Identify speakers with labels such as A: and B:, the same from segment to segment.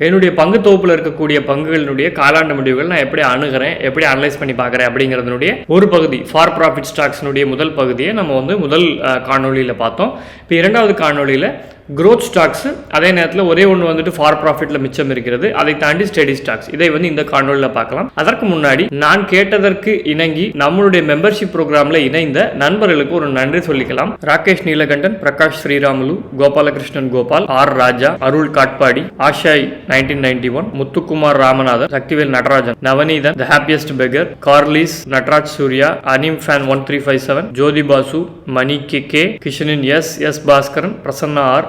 A: என்னுடைய பங்கு தொகுப்பில் இருக்கக்கூடிய பங்குகளினுடைய காலாண்டு முடிவுகள் நான் எப்படி அணுகிறேன் எப்படி அனலைஸ் பண்ணி பார்க்குறேன் அப்படிங்கிறதுனுடைய ஒரு பகுதி ஃபார் ப்ராஃபிட் ஸ்டாக்ஸ்னுடைய முதல் பகுதியை நம்ம வந்து முதல் காணொலியில் பார்த்தோம். இப்போ இரண்டாவது காணொலியில் க்ரோத் ஸ்டாக்ஸ் அதே நேரத்தில் ஒரே ஒன்று வந்துட்டு ஃபார் ப்ராஃபிட்டில் மிச்சம் இருக்கிறது. அதை தாண்டி ஸ்டடி ஸ்டாக்ஸ் இதை வந்து இந்த காணொலியில் பார்க்கலாம். அதற்கு முன்னாடி நான் கேட்டதற்கு இணங்கி நம்மளுடைய மெம்பர்ஷிப் ப்ரோக்ராமில் இணைந்த நண்பர்களுக்கு ஒரு நன்றி சொல்லிக்கலாம். Rakesh Neelakandan Prakash Sriramulu Gopalakrishnan Gopal R Raja Arul Katpadi Ashay nineteen ninety one Muthukumar Ramanathan Sakthivel Natarajan Navaneethan the happiest beggar Kallis Natraj Surya anime fan one three five seven Jothi Basu Mani K K கிஷனின் S S Baskaran Prasanna R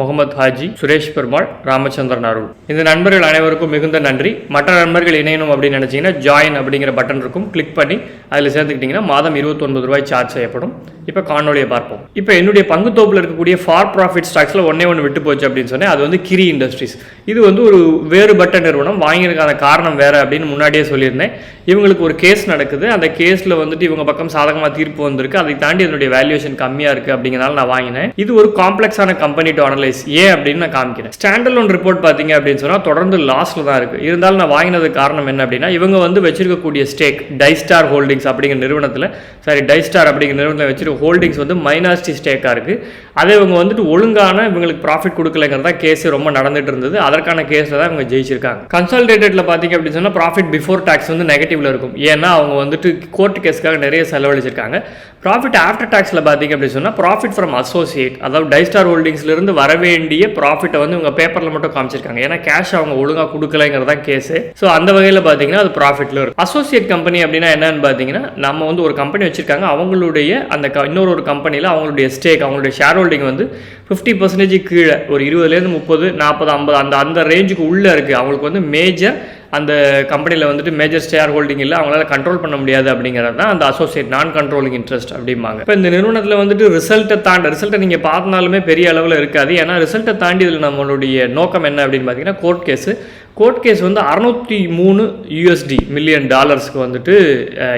A: Mohammed Haji Suresh Perumal Ramachandran Arul. இந்த நண்பர்கள் அனைவருக்கும் மிகுந்த நன்றி. மற்ற நண்பர்கள் இணையணும் அப்படின்னு நினச்சிங்கன்னா join அப்படிங்கிற பட்டன் இருக்கும். கிளிக் பண்ணி அதில் சேர்த்துக்கிட்டிங்கன்னா மாதம் இருபத்தொன்பது ரூபாய் சார்ஜ் செய்யப்படும். இப்போ காணொலியை பார்ப்போம். இப்போ என்னுடைய பங்கு தோப்பில் இருக்கக்கூடிய ஃபார் ப்ராஃபிட் ஸ்டாக்ஸில் ஒன்றே ஒன்று விட்டு போச்சு அப்படின்னு சொன்னேன். அது வந்து கிரி இண்டஸ்ட்ரீஸ் இது வந்து ஒரு வேறுபட்ட நிறுவனம். வாங்கியிருக்கான காரணம் வேறு அப்படின்னு முன்னாடியே சொல்லியிருந்தேன். இவங்களுக்கு ஒரு கேஸ் நடக்குது. அந்த கேஸில் வந்துட்டு இவங்க பக்கம் சாதகமாக தீர்ப்பு வந்திருக்கு. அதை தாண்டி அதனுடைய வேல்யூஷன் கம்மியாக இருக்குது அப்படிங்கிறனால நான் வாங்கினேன். இது ஒரு காம்ப்ளெக்ஸான கம்பெனி டு அனலைஸ் ஏன் அப்படின்னு நான் காமிக்கிறேன். ஸ்டாண்டர்ட் ஒன் ரிப்போர்ட் பார்த்தீங்க அப்படின்னு சொன்னால் தொடர்ந்து லாஸில் தான் இருக்குது இருந்தாலும் நான் வாங்கினது காரணம் என்ன அப்படின்னா இவங்க வந்து வச்சிருக்கக்கூடிய ஸ்டேக் டைஸ்டார் ஹோல்டிங்ஸ் அப்படிங்கிற நிறுவனத்தில் சாரி டைஸ்டார் அப்படிங்கிற நிறுவனத்தில் வச்சிருக்க ஹோல்டிங்ஸ் வந்து மைனாரிட்டி ஸ்டேக்காக இருக்குது அதை இவங்க வந்துட்டு ஒழுங்கான இவங்களுக்கு ப்ராஃபிட் கொடுக்கலங்கிறதா கேஸ் ரொம்ப நடந்துட்டு இருந்தது. அதற்கான கேஸில் தான் இவங்க ஜெயிச்சிருக்காங்க. கன்சால்டேட்டடில் பார்த்தீங்க அப்படின்னு சொன்னால் ப்ராஃபிட் பிஃபோர் டேக்ஸ் வந்து நெகட்டிவில் இருக்கும். ஏன்னா அவங்க வந்துட்டு கோர்ட் கேஸ்க்காக நிறைய செலவழிச்சிருக்காங்க. ப்ராஃபிட் ஆஃப்டர் டேக்ஸில் பார்த்தீங்க அப்படின்னு சொன்னால் ப்ராஃபிட் ஃப்ரம் அசோசியேட் அதாவது டைஸ்டார் ஹோல்டிங்ஸ்லேருந்து வர வரவேண்டிய ப்ராஃபிட்டை வந்து இவங்க பேப்பரில் மட்டும் காமிச்சிருக்காங்க. ஏன்னா கேஷ் அவங்க ஒழுங்காக கொடுக்கலைங்கிறதா கேஸு ஸோ அந்த வகையில் பார்த்தீங்கன்னா அது ப்ராஃபிட்டில் இருக்கும் அசோசியேட் கம்பெனி அப்படின்னா என்னன்னு பார்த்தீங்கன்னா நம்ம வந்து ஒரு கம்பெனி வச்சிருக்காங்க. அவங்களுடைய அந்த க- இன்னொரு ஒரு கம்பெனியில் அவங்களுடைய ஸ்டேக் அவங்களுடைய ஷேர் ஹோல்டிங் வந்து ஃபிஃப்டி பர்சன்டேஜ் கீழே. ஒரு இருபதுலேருந்து முப்பது நாற்பது ஐம்பது அந்த அந்த ரேஞ்சுக்கு உள்ளே இருக்குது அவங்களுக்கு வந்து மேஜர் அந்த கம்பெனியில் வந்துட்டு மேஜர் ஷேர் ஹோல்டிங் இல்லை அவங்களால கண்ட்ரோல் பண்ண முடியாது அப்படிங்கிறது தான் அந்த அசோசியேட் நான் கண்ட்ரோலிங் இன்ட்ரெஸ்ட் அப்படிம்பாங்க. இப்போ இந்த நிறுவனத்தில் வந்துட்டு ரிசல்ட்டை தாண்டி ரிசல்ட்டை நீங்கள் பார்த்தினாலுமே பெரிய அளவில் இருக்காது. ஏன்னா ரிசல்ட்டை தாண்டி இதில் நம்மளுடைய நோக்கம் என்ன அப்படின்னு பார்த்தீங்கன்னா கோர்ட் கேஸு கோர்ட் கேஸ் வந்து அறநூற்றி மூணு யூஎஸ்டி மில்லியன் டாலர்ஸ்க்கு வந்துட்டு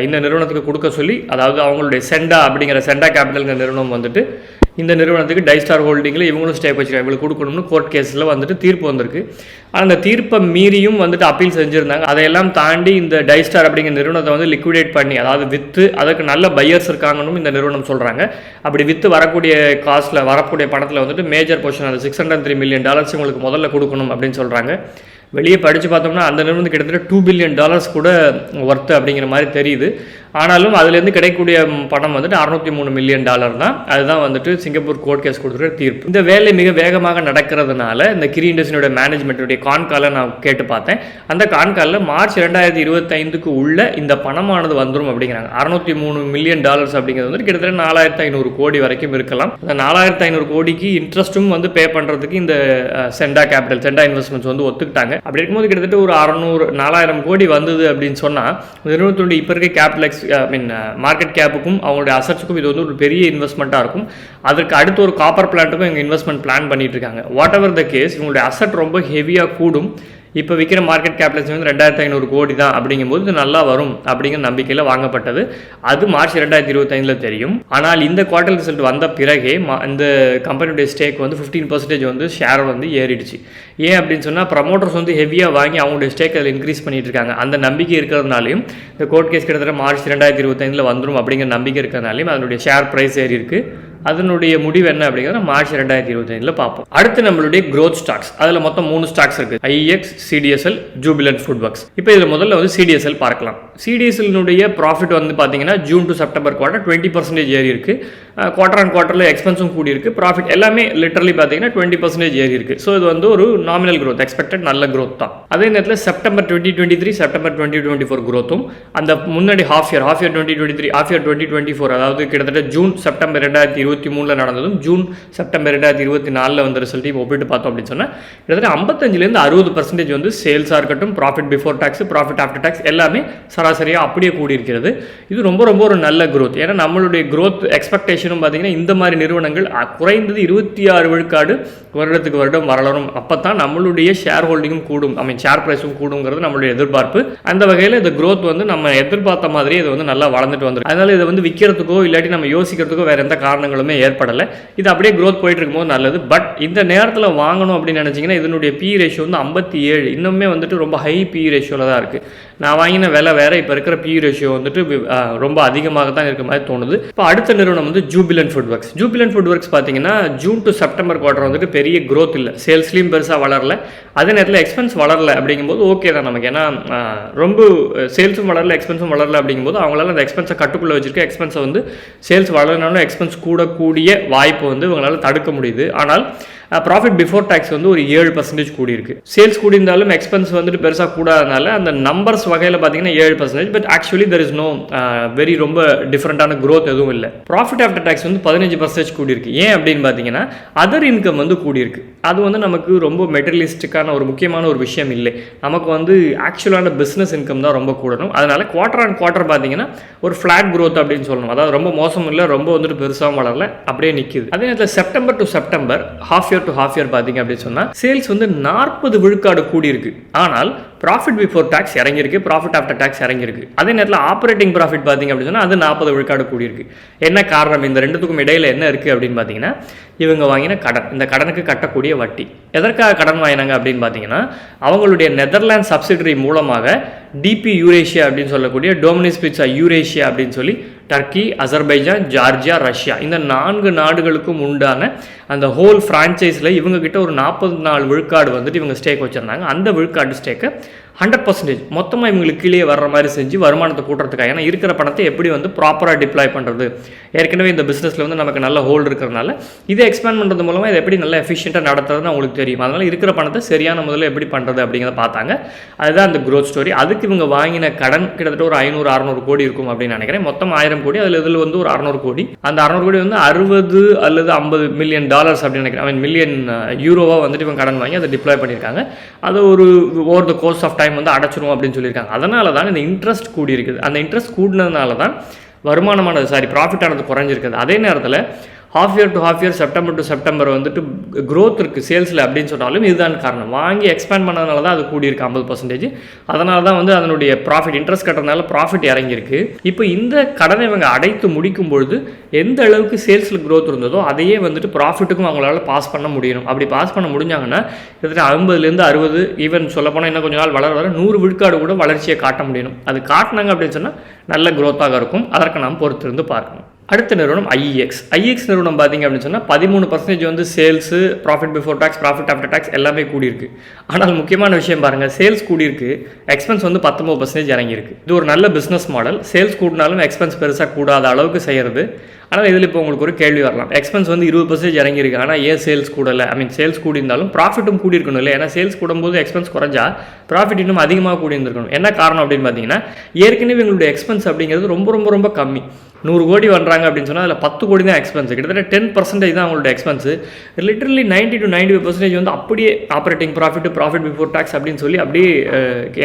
A: இந்த நிறுவனத்துக்கு கொடுக்க சொல்லி அதாவது அவங்களுடைய சென்டா அப்படிங்கிற சென்டா கேபிட்டல்ங்கிற நிறுவனம் வந்துட்டு இந்த நிறுவனத்துக்கு டைஸ்டார் ஹோல்டிங்கில் இவங்களும் ஸ்டே வச்சுருக்காங்க இவங்களுக்கு கொடுக்கணும்னு கோர்ட் கேஸில் வந்துட்டு தீர்ப்பு வந்திருக்கு. ஆனால் அந்த தீர்ப்பை மீறியும் வந்துட்டு அப்பீல் செஞ்சுருந்தாங்க. அதையெல்லாம் தாண்டி இந்த டைஸ்டார் அப்படிங்கிற நிறுவனத்தை வந்து லிக்விடேட் பண்ணி அதாவது விற்று அதுக்கு நல்ல பையர்ஸ் இருக்காங்கன்னு இந்த நிறுவனம் சொல்கிறாங்க அப்படி விற்று வரக்கூடிய காஸ்ட்டில் வரக்கூடிய பணத்தில் வந்துட்டு மேஜர் போர்ஷன் அது six hundred three million dollars உங்களுக்கு முதல்ல கொடுக்கணும் அப்படின்னு சொல்கிறாங்க வெளியே படித்து பார்த்தோம்னா அந்த நிறுவனம் கிட்டத்தட்ட டூ பில்லியன் டாலர்ஸ் கூட ஒர்த்து அப்படிங்கிற மாதிரி தெரியுது. ஆனாலும் அதுலேருந்து கிடைக்கக்கூடிய பணம் வந்துட்டு அறுநூத்தி மூணு மில்லியன் டாலர் தான். அதுதான் வந்துட்டு சிங்கப்பூர் கோர்ட் கேஸ் கொடுத்துருக்க தீர்ப்பு. இந்த வேலை மிக வேகமாக நடக்கிறதுனால இந்த கிரி இண்டஸ்ட்ரியோட மேனேஜ்மெண்ட்டுடைய கான்காலை நான் கேட்டு பார்த்தேன். அந்த கான்காலில் மார்ச் ரெண்டாயிரத்தி இருபத்தைந்துக்கு உள்ள இந்த பணமானது வந்துடும் அப்படிங்கிறாங்க. அறுநூத்தி மூணு மில்லியன் டாலர்ஸ் அப்படிங்கிறது வந்து கிட்டத்தட்ட நாலாயிரத்து ஐநூறு கோடி வரைக்கும் இருக்கலாம். அந்த நாலாயிரத்து ஐநூறு கோடிக்கு இன்ட்ரெஸ்ட்டும் வந்து பே பண்ணுறதுக்கு இந்த சென்டா கேபிட்டல் சென்டா இன்வெஸ்ட்மெண்ட்ஸ் வந்து ஒத்துக்கிட்டாங்க. அப்படி இருக்கும்போது கிட்டத்தட்ட ஒரு அறநூறு நாலாயிரம் கோடி வந்தது அப்படின்னு சொன்னால் நிறுவனத்துடைய இப்போ இருக்க capital X I mean market கேப்புக்கும் அவங்களுடைய அசட்ஸுக்கும் இது வந்து ஒரு பெரிய இன்வெஸ்ட்மெண்ட்டாக இருக்கும். அதற்கு அடுத்து ஒரு காப்பர் பிளான்ட்டுக்கும் இவங்க இன்வெஸ்ட்மெண்ட் பிளான் பண்ணிட்டு இருக்காங்க. வாட் எவர் த கேஸ் இவங்களுடைய அசட் ரொம்ப ஹெவியாக கூடும். இப்போ விற்கிற மார்க்கெட் கேபிட்டல்ஸ் வந்து ரெண்டாயிரத்தி ஐநூறு கோடி தான் அப்படிங்கும்போது இது நல்லா வரும் அப்படிங்கிற நம்பிக்கையில் வாங்கப்பட்டது. அது மார்ச் ரெண்டாயிரத்தி இருபத்தைந்தில் தெரியும். ஆனால் இந்த குவார்டர் ரிசல்ட் வந்த பிறகே மா- இந்த கம்பெனியுடைய ஸ்டேக் வந்து ஃபிஃப்டீன் பர்சன்டேஜ் வந்து ஷேர் வந்து ஏறிடுச்சு. ஏன் அப்படின்னு சொன்னால் ப்ரமோட்டர்ஸ் வந்து ஹெவியாக வாங்கி அவங்களுடைய ஸ்டேக் அதில் இன்க்ரீஸ் பண்ணிட்டு இருக்காங்க. அந்த நம்பிக்கை இருக்கிறதுனாலையும் இந்த கோர்ட் கேஸ் கிட்டத்தட்ட மார்ச் ரெண்டாயிரத்தி இருபத்தைந்தில் வந்துடும் அப்படிங்கிற நம்பிக்கை இருக்கிறதுனாலையும் அதனுடைய ஷேர் ப்ரைஸ் ஏறி இருக்குது அதனுடைய முடிவு என்ன அப்படிங்கிறத மார்ச் ரெண்டாயிரத்தி இருபத்தைந்தில் பார்ப்போம். அடுத்து நம்மளுடைய க்ரோத் ஸ்டாக்ஸ் அதில் மொத்தம் மூணு ஸ்டாக்ஸ் இருக்குது IEX CDSL Jubilant food works இப்போ இதில் முதல்ல வந்து சிடிஎஸ்எல் பார்க்கலாம். சிடிஎஸ்எல்னுடைய ப்ராஃபிட் வந்து பார்த்தீங்கன்னா June to September quarter twenty percentage ஏறி இருக்கு. குவார்டர் அண்ட் குவார்ட்டரில் எக்ஸ்பென்ஸும் கூடி இருக்கு. ப்ராஃபிட் எல்லாமே லிட்டரலி பார்த்தீங்கன்னா டுவெண்ட்டி பர்சன்டேஜ் ஏறி இருக்கு. ஸோ இது வந்து ஒரு நாமினல் க்ரோத் எக்ஸ்பெக்டட் நல்ல க்ரோத் தான். அதே நேரத்தில் September twenty twenty three September twenty twenty four க்ரோத்தும் அந்த முன்னாடி half year half year twenty twenty three half year twenty twenty four அதாவது கிட்டத்தட்ட ஜூன் செப்டம்பர் ரெண்டாயிரத்தி இருபத்தி மூணில் நடந்ததும் ஜூன் செப்டம்பர் ரெண்டாயிரத்தி இருபத்தி நாலில் வந்த ரிசல்ட்டையும் ஒப்பிட்டு பார்த்தோம் அப்படின்னு சொன்னால் கிட்டத்தட்ட ஐம்பத்தஞ்சிலேருந்து அறுபது பர்சன்டேஜ் வந்து சேல்ஸாக இருக்கட்டும் profit before tax profit after tax எல்லாமே சராசரியாக அப்படியே கூடியிருக்கிறது. இது ரொம்ப ரொம்ப ஒரு நல்ல க்ரோத் ஏன்னா நம்மளுடைய க்ரோத் எக்ஸ்பெக்டேஷனும் பார்த்திங்கன்னா இந்த மாதிரி நிறுவனங்கள் குறைந்தது இருபத்தி ஆறு விழுக்காடு வருடத்துக்கு வருடம் வளரும் அப்போ தான் நம்மளுடைய ஷேர் ஹோல்டிங்கும் கூடும். ஐ மீன் ஷேர் ப்ரைஸும் கூடுங்கிறது நம்மளுடைய எதிர்பார்ப்பு. அந்த வகையில் இந்த க்ரோத் வந்து நம்ம எதிர்பார்த்த மாதிரியே இது வந்து நல்லா வளர்ந்துட்டு வந்துருக்கு. அதனால் இதை வந்து விற்கிறதுக்கோ இல்லாட்டி நம்ம யோசிக்கிறதுக்கோ வேறு எந்த காரணங்களும் மாற்றங்களுமே ஏற்படலை. இது அப்படியே க்ரோத் போயிட்டு இருக்கும்போது நல்லது. பட் இந்த நேரத்தில் வாங்கணும் அப்படின்னு நினச்சிங்கன்னா இதனுடைய பி ரேஷியோ வந்து ஐம்பத்தி ஏழு. இன்னுமே வந்துட்டு ரொம்ப ஹை பி ரேஷியோவில் தான் இருக்குது நான் வாங்கின விலை வேறு. இப்போ இருக்கிற பி ரேஷியோ வந்துட்டு ரொம்ப அதிகமாக தான் இருக்க மாதிரி தோணுது. இப்போ அடுத்த நிறுவனம் வந்து Jubilant food works Jubilant food works பார்த்தீங்கன்னா ஜூன் டு செப்டம்பர் குவார்டர் வந்துட்டு பெரிய க்ரோத் இல்லை. சேல்ஸ்லேயும் பெருசாக வளரல. அதே நேரத்தில் எக்ஸ்பென்ஸ் வளரல அப்படிங்கும்போது ஓகே தான் நமக்கு. ஏன்னா ரொம்ப சேல்ஸும் வளரல எக்ஸ்பென்ஸும் வளரல அப்படிங்கும்போது அவங்களால அந்த எக்ஸ்பென்ஸை கட்டுக்குள்ளே வச்சிருக்க எக்ஸ்பென்ஸை வந்து சேல்ஸ் வளரனாலும் எக்ஸ்பென்ஸ் கூடக்கூடிய வாய்ப்பு வந்து இவங்களால தடுக்க முடியுது. ஆனால் ப்ராஃபிட் பிஃபோர் டேக்ஸ் வந்து ஒரு ஏழு பர்சன்டேஜ் கூடியிருக்கு. சேல்ஸ் கூடியிருந்தாலும் எக்ஸ்பென்ஸ் வந்துட்டு பெருசாக கூடாதனால அந்த நம்பர்ஸ் வகையில் பார்த்தீங்கன்னா ஏழு percentage but actually there is no very ரொம்ப டிஃப்ரெண்ட்டான க்ரோத் எதுவும் இல்லை. ப்ராஃபிட் ஆஃப்டர் டேக்ஸ் வந்து பதினஞ்சு பர்சன்டேஜ் கூடியிருக்கு. ஏன் அப்படின்னு பார்த்தீங்கன்னா அதர் இன்கம் வந்து கூடியிருக்கு. அது வந்து நமக்கு ரொம்ப மெட்டரியலிஸ்டிக்கான ஒரு முக்கியமான ஒரு விஷயம் இல்லை. நமக்கு வந்து ஆக்சுவலான பிஸ்னஸ் இன்கம் தான் ரொம்ப கூடணும். அதனால் குவார்டர் அண்ட் குவார்டர் பார்த்தீங்கன்னா ஒரு ஃப்ளாட் க்ரோத் அப்படின்னு சொல்லணும். அதாவது ரொம்ப மோசம் இல்லை ரொம்ப வந்துட்டு பெருசாகவும் வளரல அப்படியே நிற்கிது அதே நேரத்தில் September to September half year to half year பார்த்தீங்க அப்படின்னு சொன்னால் சேல்ஸ் வந்து நாற்பது விழுக்காடு கூடியிருக்கு. ஆனால் ப்ராஃபிட் பிஃபோர் டேக்ஸ் இறங்கியிருக்கு ப்ராஃபிட் ஆஃப்டர் டேக்ஸ் இறங்கியிருக்கு. அதே நேரத்தில் ஆப்ரேட்டிங் ப்ராஃபிட் பார்த்தீங்க அப்படின்னு சொன்னால் அது நாற்பது விழுக்காடு கூடியிருக்கு. என்ன காரணம்? இந்த ரெண்டுத்துக்கும் இடையில் என்ன இருக்குது அப்படின்னு பார்த்தீங்கன்னா இவங்க வாங்கின கடன் இந்த கடனுக்கு கட்டக்கூடிய வட்டி. எதற்காக கடன் வாங்கினாங்க அப்படின்னு பார்த்தீங்கன்னா அவங்களுடைய நெதர்லாண்ட் சப்சிடரி மூலமாக டிபி யூரேஷியா அப்படின்னு சொல்லக்கூடிய டோமினிஸ் பிச்சா யூரேஷியா அப்படின்னு சொல்லி டர்க்கி அசர்பைஜான் ஜார்ஜியா ரஷ்யா இந்த நான்கு நாடுகளுக்கும் உண்டான அந்த ஹோல் ஃப்ரான்ச்சைஸில் இவங்க கிட்ட ஒரு நாற்பது நாலு விழுக்காடு வந்துட்டு இவங்க ஸ்டேக் வச்சுருந்தாங்க. அந்த விழுக்காடு ஸ்டேக்கை ஹண்ட்ரட் பர்சன்டேஜ் மொத்தமாக இவங்களுக்கு கீழே வர்ற மாதிரி செஞ்சு வருமானத்தை கூட்டுறதுக்காக. ஏன்னா இருக்கிற பணத்தை எப்படி வந்து ப்ராப்பராக டிப்ளாய் பண்ணுறது ஏற்கனவே இந்த பிஸ்னஸில் வந்து நமக்கு நல்ல ஹோல்டு இருக்கிறனால இதை எக்ஸ்பேண்ட் பண்ணுறது மூலமாக இதை எப்படி நல்லா எஃபிஷியண்ட்டாக நடத்துறதுன்னு அவங்களுக்கு தெரியும். அதனால் இருக்கிற பணத்தை சரியான முதல்ல எப்படி பண்ணுறது அப்படிங்கிறத பார்த்தாங்க. அதுதான் அந்த க்ரோத் ஸ்டோரி அதுக்கு இவங்க வாங்கின கடன் கிட்டத்தட்ட ஒரு ஐநூறு அறநூறு கோடி இருக்கும் அப்படின்னு நினைக்கிறேன். மொத்தம் ஆயிரம் கோடி. அதில் இதில் வந்து ஒரு அறநூறு கோடி. அந்த அறநூறு கோடி வந்து அறுபது அல்லது ஐம்பது மில்லியன் டாலர்ஸ் அப்படின்னு நினைக்கிறேன். ஐ மீன் மில்லியன் யூரோவாக வந்துட்டு இவங்க கடன் வாங்கி அதை டிப்ளாய் பண்ணியிருக்காங்க. அது ஒரு over the course of time வந்து அடைச்சிரும் அப்படின்னு சொல்லியிருக்காங்க. அதனால தான் இந்த இன்ட்ரெஸ்ட் கூடி இருக்குது அந்த இன்ட்ரெஸ்ட் கூடினதுனால தான் வருமானமானது சாரி ப்ராஃபிட் ஆனது குறைஞ்சிருக்குது. அதே நேரத்தில் half year to half year September to September வந்துட்டு க்ரோத் இருக்குது சேல்ஸில் அப்படின்னு சொன்னாலும் இதுதான் காரணம். வாங்கி எக்ஸ்பேண்ட் பண்ணதுனால தான் அது கூடியிருக்கு ஐம்பது பர்சன்டேஜ் அதனால தான் வந்து அதனுடைய ப்ராஃபிட் இன்ட்ரெஸ்ட் கட்டுறதுனால ப்ராஃபிட் இறங்கியிருக்கு. இப்போ இந்த கடனை இவங்க அடைத்து முடிக்கும் பொழுது எந்த அளவுக்கு சேல்ஸில் க்ரோத் இருந்ததோ அதையே வந்துட்டு ப்ராஃபிட்டுக்கும் அவங்களால பாஸ் பண்ண முடியணும். அப்படி பாஸ் பண்ண முடிஞ்சாங்கன்னா கிட்டத்தட்ட ஐம்பதுலேருந்து அறுபது ஈவன் சொல்லப்போனால் இன்னும் கொஞ்ச நாள் வளர வர நூறு விழுக்காடு கூட வளர்ச்சியை காட்ட முடியணும். அது காட்டினாங்க அப்படின்னு சொன்னால் நல்ல க்ரோத்தாக இருக்கும். அதற்கு நாம் பொறுத்திருந்து பார்க்கணும். அடுத்த நிறுவனம் ஐஇஎக்ஸ் ஐஇஎக்ஸ் நிறுவனம் பார்த்தீங்க அப்படின்னு சொன்னால் பதிமூணு பர்சன்டேஜ் வந்து sales profit before tax profit after tax எல்லாமே கூடியிருக்கு. ஆனால் முக்கியமான விஷயம் பாருங்கள் சேல்ஸ் கூடியிருக்கு எக்ஸ்பென்ஸ் வந்து பத்தொம்பது பர்சன்டேஜ் இறங்கியிருக்கு. இது ஒரு நல்ல பிஸ்னஸ் மாடல் சேல்ஸ் கூடினாலும் எக்ஸ்பென்ஸ் பெருசாக கூடாத அளவுக்கு செய்கிறது ஆனால் இதில் இப்போ உங்களுக்கு ஒரு கேள்வி வரலாம். எக்ஸ்பென்ஸ் வந்து இருபது பர்சன்டேஜ் இறங்கியிருக்கு. ஆனால் ஏன் சேல்ஸ் கூடலை? ஐ மீன் சேல்ஸ் கூடியிருந்தாலும் ப்ராஃபிட்டும் கூடியிருக்கணும் இல்லை ஏன்னா சேல்ஸ் கூடும்போது எக்ஸ்பென்ஸ் குறைஞ்சா ப்ராஃபிட் இன்னும் அதிகமாக கூடியிருந்திருக்கணும். என்ன காரணம் அப்படின்னு பார்த்தீங்கன்னா ஏற்கனவே எங்களுடைய எக்ஸ்பென்ஸ் அப்படிங்கிறது ரொம்ப ரொம்ப ரொம்ப கம்மி. நூறு கோடி பண்ணுறாங்க அப்படின்னு சொன்னால் அதில் பத்து கோடி தான் எக்ஸ்பென்ஸ் கிட்டத்தட்ட டென் பர்சன்டேஜ் தான் அவங்களோட expense literally ninety to ninety five percentage வந்து அப்படியே operating profit profit before tax அப்படின்னு சொல்லி அப்படியே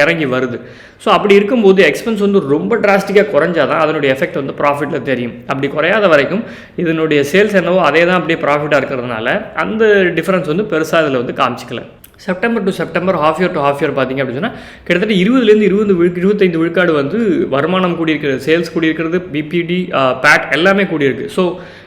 A: இறங்கி வருது. ஸோ அப்படி இருக்கும்போது எக்ஸ்பென்ஸ் வந்து ரொம்ப டிராஸ்டிக்காக குறைஞ்சாதான் அதனுடைய எஃபெக்ட் வந்து ப்ராஃபிட்டில் தெரியும். அப்படி குறையாத வரைக்கும் இதனுடைய சேல்ஸ் என்னவோ அதே தான் அப்படியே ப்ராஃபிட்டாக இருக்கிறதுனால அந்த டிஃப்ரென்ஸ் வந்து பெருசாக இதில் வந்து காமிச்சிக்கல. September to September half year to half year பார்த்தீங்க அப்படின்னு சொன்னால் கிட்டத்தட்ட இருபதுலேருந்து இருபது விழு இருபத்தைந்து விழுக்காடு வந்து வருமானம் கூடியிருக்கிறது சேல்ஸ் கூடியிருக்கிறது பிபிடி பேட் எல்லாமே கூடியிருக்கு. ஸோ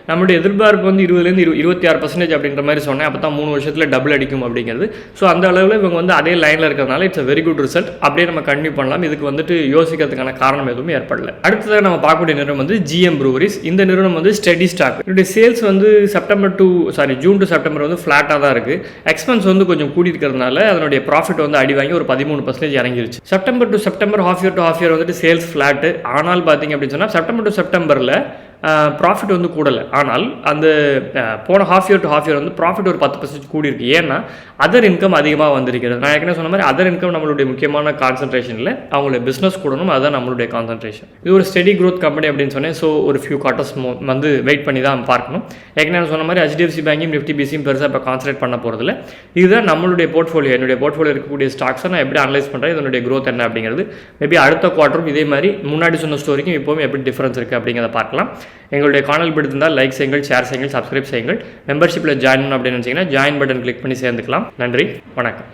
A: நம்மளுடைய எதிர்பார்ப்பு வந்து இருபதுலேருந்து இரு இருபத்தி ஆறு பர்சன்டேஜ் அப்படின்ற மாதிரி சொன்னேன். அப்போ தான் மூணு வருஷத்தில் டபுள் அடிக்கும் அப்படிங்கிறது. ஸோ அந்த அளவில் இவங்க வந்து அதே லைனில் இருக்கிறதுனால it's a very good result அப்படியே நம்ம கண்டினியூ பண்ணலாம். இதுக்கு வந்துட்டு யோசிக்கிறதுக்கான காரணம் எதுவும் ஏற்படல. அடுத்ததாக நம்ம பார்க்கக்கூடிய நிறுவனம் வந்து ஜிஎம் ப்ரூவரிஸ் இந்த நிறுவனம் வந்து ஸ்டெடி ஸ்டாக் இதனுடைய சேல்ஸ் வந்து September to sorry June to September வந்து ஃப்ளாட்டாக தான் இருக்குது எக்ஸ்பென்ஸ் வந்து கொஞ்சம் கூடி இருக்கிறதுனால அதனுடைய ப்ராஃபிட் வந்து அடி வாங்கி ஒரு பதிமூணு percentage இறங்கிருச்சு. September to September half year to half year வந்துட்டு சேல்ஸ் ஃப்ளாட்டு ஆனால் பார்த்தீங்க அப்படின்னு சொன்னால் செப்டம்பர் டு செப்டம்பரில் ப்ராஃபிட் வந்து கூடலை. ஆனால் அந்த போன half year to half year வந்து ப்ராஃபிட் ஒரு பத்து பர்சன்ட் கூடி இருக்குது ஏன்னா அதர் இன்கம் அதிகமாக வந்திருக்கிறது. நான் ஏற்கனவே சொன்ன மாதிரி அதர் இன்கம் நம்மளுடைய முக்கியமான கான்சன்ட்ரேஷனில் அவங்களுடைய பிஸ்னஸ் கூடணும். அதுதான் நம்மளுடைய கான்சன்ட்ரேஷன் இது ஒரு ஸ்டெடி க்ரோத் கம்பெனி அப்படின்னு சொன்னேன். ஸோ ஒரு ஃபியூ குவார்ட்டர்ஸ் வந்து வெயிட் பண்ணி தான் பார்க்கணும். ஏற்கனவே நான் சொன்ன மாதிரி ஹெச்டிஎஃப்சி பேங்கையும் நிஃப்டி பிசியும் பெருசாக இப்போ கான்சன்ட்ரேட் பண்ண போகிறதில்ல இதுதான் நம்மளுடைய போர்ட்ஃபோலியோ என்னுடைய போர்ட்ஃபோலியோ இருக்கக்கூடிய ஸ்டாக்ஸை நான் எப்படி அனலைஸ் பண்ணுறேன் இதனுடைய க்ரோத் என்ன அப்படிங்கிறது. மேபி அடுத்த குவார்ட்டரும் இதே மாதிரி முன்னாடி சொன்ன ஸ்டோரிக்கும் இப்போவும் எப்படி டிஃப்ரென்ஸ் இருக்குது அப்படிங்கிறத பார்க்கலாம். எங்களுடைய காணல் பிடித்திருந்தால் லைக் செய்யுங்கள் ஷேர் செய்யுங்கள் சப்ஸ்கிரைப் செய்யுங்கள். மெம்பர்ஷிப்பில் ஜாயின் அப்படின்னு நினச்சிங்கன்னா ஜாயின் பட்டன் கிளிக் பண்ணி சேர்ந்துக்கலாம். நன்றி வணக்கம்.